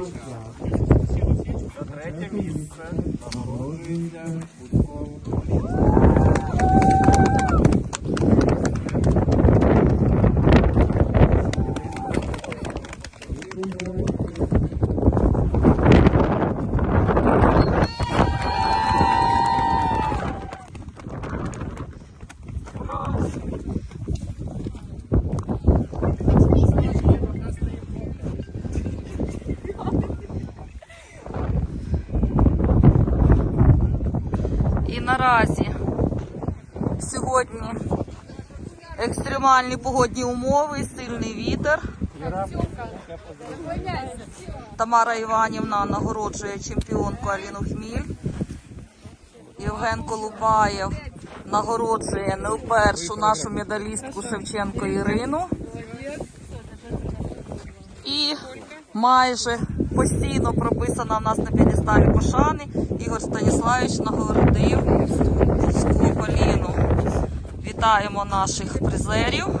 За третє місце нагороджується кубком І наразі сьогодні екстремальні погодні умови, сильний вітер. Тамара Іванівна нагороджує чемпіонку Аліну Хміль. Євген Колубаєв нагороджує не впершу нашу медалістку Шевченко Ірину. І майже постійно прописана в нас на п'єдесталі пошани. Ігор Станіславович Вітаємо наших призерів.